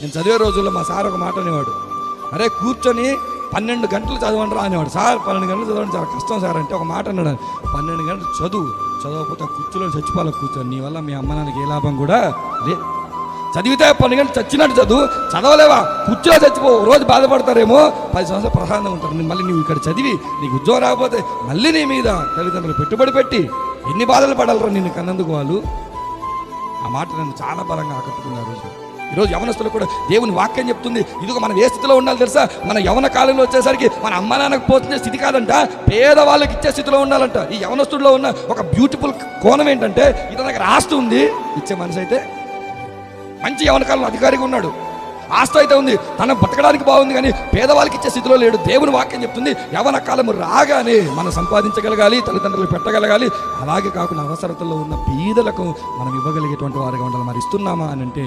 నేను చదివే రోజుల్లో మా సార్ ఒక మాట అనేవాడు అరే కూర్చొని పన్నెండు గంటలు చదవండి రా అనేవాడు. సార్ పన్నెండు గంటలు చదవండి చాలా కష్టం సార్ అంటే ఒక మాట అన్నాడు. పన్నెండు గంటలు చదువు చదవకపోతే కూర్చోలో చచ్చిపోవాలి కూర్చొని నీ వల్ల మీ అమ్మ నాన్నకి ఏ లాభం కూడా లేదు చదివితే పన్నెండు గంటలు చచ్చినట్టు చదువు చదవలేవా? కుర్చీలో చచ్చిపో రోజు బాధపడతారేమో పది సంవత్సరాలు ప్రశాంతంగా ఉంటారు. నేను మళ్ళీ నువ్వు ఇక్కడ చదివి నీకు ఉద్యోగం రాకపోతే మళ్ళీ నీ మీద తల్లిదండ్రులు పెట్టుబడి పెట్టి ఎన్ని బాధలు పడాలరా నిన్ను కన్నందుకు వాళ్ళు? ఆ మాట నన్ను చాలా బలంగా ఆకట్టుకున్నారు ఆ రోజు. ఈరోజు యవనస్తులు కూడా దేవుని వాక్యం చెప్తుంది. ఇదిగో మనం ఏ స్థితిలో ఉండాలి తెలుసా? మన యవన కాలంలో వచ్చేసరికి మన అమ్మ నాన్నకు పోతున్న స్థితి కాదంట పేదవాళ్ళకి ఇచ్చే స్థితిలో ఉండాలంట. ఈ యవనస్తుడిలో ఉన్న ఒక బ్యూటిఫుల్ కోణం ఏంటంటే ఇతని దగ్గర ఆస్తి ఉంది ఇచ్చే మనసు అయితే మంచి యవన కాలంలో అధికారిగా ఉన్నాడు. ఆస్తి అయితే ఉంది తన బతకడానికి బాగుంది కానీ పేదవాళ్ళకి ఇచ్చే స్థితిలో లేడు. దేవుని వాక్యం చెప్తుంది యవన కాలము రాగానే మనం సంపాదించగలగాలి తల్లిదండ్రులు పెట్టగలగాలి. అలాగే కాకుండా అవసరతలో ఉన్న బీదలకు మనం ఇవ్వగలిగేటువంటి వారిగా ఉండాలి. మరి ఇస్తున్నామా అని అంటే